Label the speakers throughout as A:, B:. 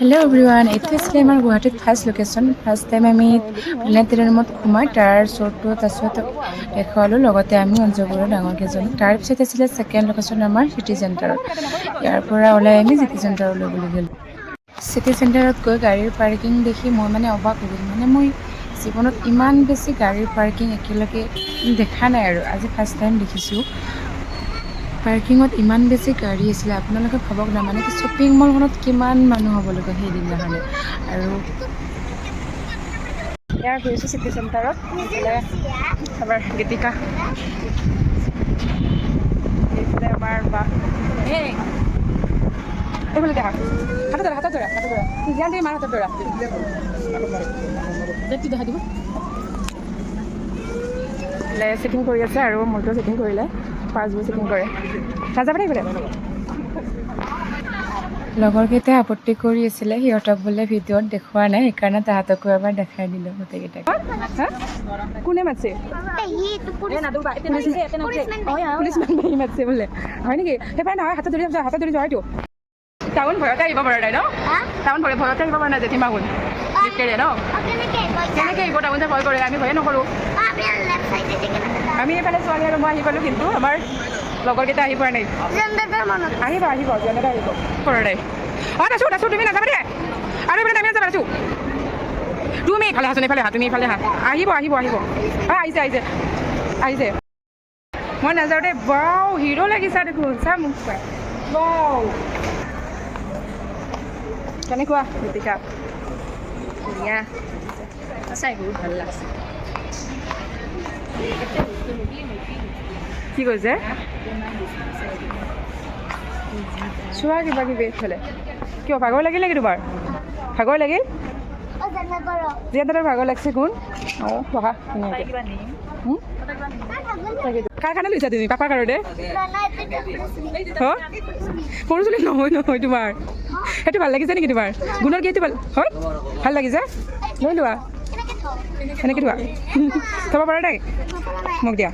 A: Hello' everyone এইটো আছিলে আমাৰ গুৱাহাটীত ফাৰ্ষ্ট লোকেশ্যন ফাৰ্ষ্ট টাইম আমি প্লেনেটেৰিয়ামত সোমাই তাৰ শ্ব'টো তাৰপিছত দেখুৱালোঁ লগতে আমি অঞ্জগুৰৰ ডাঙৰ কেইজনী। তাৰপিছত আছিলে ছেকেণ্ড লোকেশ্যন আমাৰ চিটি চেণ্টাৰত ইয়াৰ পৰা ওলাই আমি চিটি চেণ্টাৰলৈ বুলি গ'লোঁ। চিটি চেণ্টাৰত গৈ গাড়ীৰ পাৰ্কিং দেখি মই মানে অবাক হৈ মানে মই জীৱনত ইমান বেছি গাড়ীৰ পাৰ্কিং একেলগে দেখা নাই আৰু। আজি ফাৰ্ষ্ট টাইম দেখিছোঁ। পাৰ্কিঙত ইমান বেছি গাড়ী আছিলে। আপোনালোকে ভাবক না কি শ্বপিং মলখনত কিমান মানুহ হ'ব লাগিব সেইদিনাখনে আৰু ইয়াৰ গৈছোঁ চিটি চেণ্টাৰত আমাৰ গীতিকা। আমাৰ বা এই! এইফালে দেখা। হাতত ধৰা হাতত ধৰা হাতত ধৰা। জ্ঞান দিয়ে মাৰ হাতত ধৰা। ডেটটো দেখা দিব। চেকিং কৰি আছে আৰু মোৰতো চেকিং কৰিলে। পাঁচবোৰ চেকিং কৰে নাযাব দেই বোলে লগৰকেইটাই আপত্তি কৰি আছিলে সিহঁতক বোলে ভিডিঅ'ত দেখুওৱা নাই সেইকাৰণে তাহাঁতকো এবাৰ দেখাই দিলোঁ গোটেইকেইটাক। কোনে মাতছে? মাতছে বোলে। হয় নেকি? সেইবাৰ নহয় হাতত ধৰি হাতত ধৰি যোৱাইতো টাউন ভয়তে আহিব পৰা নাই ন? টাউন ভয় ভয়তে আহিব পৰা নাই জেঠীমা কেৰে ন? কেনেকৈ? আহিব? টাউন যে ভয় কৰে আমি ভয়ে নকৰোঁ। আমি এইফালে ছোৱালী আৰু মই আহি পালোঁ কিন্তু আমাৰ লগৰকেইটা আহি পৰা নাই। আহিব আহিব আহিব। অঁ আছোঁ আছোঁ তুমি নাযাবা দে। আৰু এইফালে নামি নাযাবা আছোঁ তুমি এইফালে এইফালে হা তুমি এইফালে হা আহিব আহিব আহিব। অঁ আহিছে আহিছে। আহিছে। মই নাযাওঁ দেই বাও হিৰ' লাগিছা দেখোন। চা মোক চা বাও। কেনেকুৱা ধুনীয়া। চাই বহুত ভাল লাগছে। কি কৈছে? চোৱা কিবা কিবি এইফালে। কিয় ভাগৰ লাগিল নেকি তোমাৰ ভাগৰ লাগিল? ভাগৰ লাগিছে কোন? অঁ বহা ধুনীয়াকৈ। কাৰ কাৰণে লৈছা তুমি? পাপাৰ কাৰণে? সৰু চুলি নহয় নহয় তোমাৰ। সেইটো ভাল লাগিছে নেকি তোমাৰ? গুণৰ কি সেইটো ভাল হয় ভাল লাগিছে? লৈ লোৱা। এনেকৈ থোৱা থ'ব পাৰা দেই মোক দিয়া।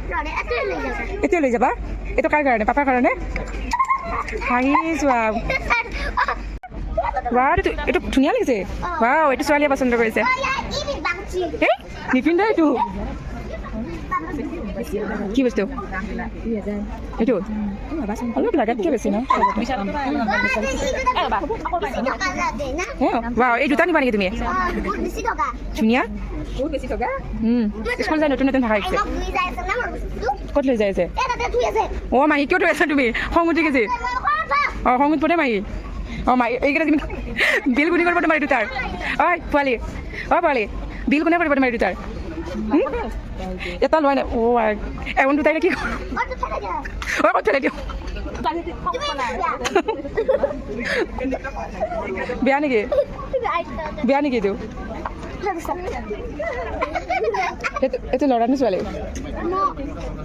A: এতিয়া লৈ যাবা? এইটো কাৰ কাৰণে? পাপাৰ কাৰণে? হাঁহি যোৱা। ৱাও, এইটো এইটো ধুনীয়া লাগিছে। ৱাও, এইটো ছোৱালীয়ে পচন্দ কৰিছে। নিপিন্ধা এইটো কি বস্তু? এইটো। অলপ লাগাতকৈ বেছি ন? এই দুটা নিবা নেকি তুমি? ধুনীয়া। স্কুল যায় নতুন নতুন ভাষা শিকিছে। ক'ত লৈ যাই আছে? অ' মাহী, কিয় থৈ আছা তুমি? খং উঠি গৈছে। অঁ, খং উঠবদে মাহী। অঁ, মাহী, এইকেইটা তুমি বিল কোনে কৰিব তোমাৰ দুটাৰ? ঐ পোৱালি। অঁ, পোৱালি। বিল কোনে কৰিব তোমাৰ দুটাৰ? হুম? এটা লোৱা নাই অ' এওন দুটাই কি অঁ ক'ত থলে দিওঁ বেয়া নেকি বেয়া নেকি এইটো এইটো ল'ৰা নে ছোৱালী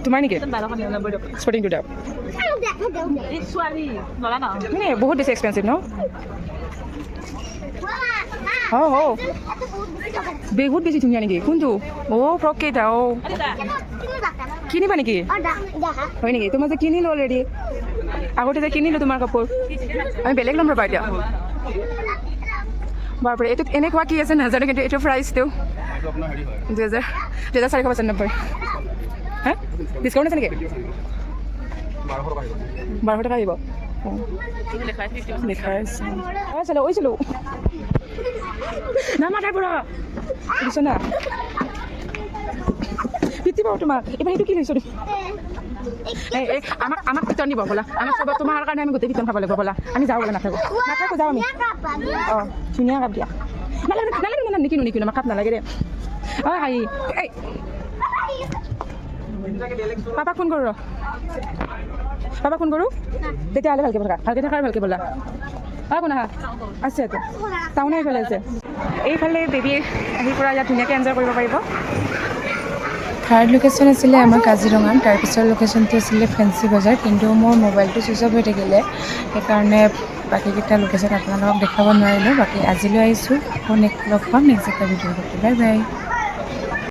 A: তোমাৰ নেকি স্পৰ্টিং মানে বহুত বেছি এক্সপেঞ্চিভ ন অঁ অঁ বহুত বেছি ধুনীয়া নেকি? কোনটো অ' ফ্ৰক কেইটা অ' কিনিবা নেকি? হয় নেকি? তোমাৰ যে কিনিলোঁ অলৰেডি আগতে যে কিনিলোঁ তোমাৰ কাপোৰ। আমি বেলেগ ল'ম ৰ'বা এতিয়া। বাপৰে এইটোত এনেকুৱা কি আছে নাজানো কিন্তু এইটো প্ৰাইচটো দুহেজাৰ দুহেজাৰ চাৰিশ পঁচানব্বৈ হা? ডিছকাউণ্ট আছে নেকি? বাৰশ টকা আহিব। অঁ। দেখাই আছে। অঁ। চালো ঐ চালো। না মাথাৰ পৰা বুজিছ না? পিটি পাব তোমাক এইবাৰ এইটো কি লৈছোঁ আমাক আমাক পিটন দিব ব'লা। আমাক ক'ব তোমাৰ কাৰণে আমি গোটেই পিটন খাব লাগিব ব'লা। আমি যাওঁ ব'লা নাথাকোঁ। নাথাকোঁ যাওঁ আমি। অঁ ধুনীয়া কাপ দিয়া। নালাগে নালাগে নালাগে নিকিনো নিকিনো আমাক কাপ নালাগে দে অঁ হাই। এই। পাপাক ফোন কৰোঁ পাপাক ফোন কৰোঁ? তেতিয়াহ'লে ভালকৈ থাকা ভালকৈ থাকা আৰু ভালকৈ ব'লা। অঁ কোন আছে ইয়াতে। টাউনে এইফালে আছে। এইফালে বেবী আহি পৰা ইয়াত ধুনীয়াকৈ এনজয় কৰিব পাৰিব। থাৰ্ড লোকেশ্যন আছিলে আমাৰ কাজিৰঙাত। তাৰপিছৰ লোকেশ্যনটো আছিলে ফেঞ্চি বজাৰ কিন্তু মোৰ মোবাইলটো ছুইচ অফ হৈ থাকিলে। সেইকাৰণে বাকীকেইটা লোকেশ্যন আপোনালোকক দেখাব নোৱাৰিলোঁ। বাকী আজিলৈ আহিছোঁ। আকৌ নেক্সট লগ পাম। নেক্সট এটা ভিডিঅ' বাই বাই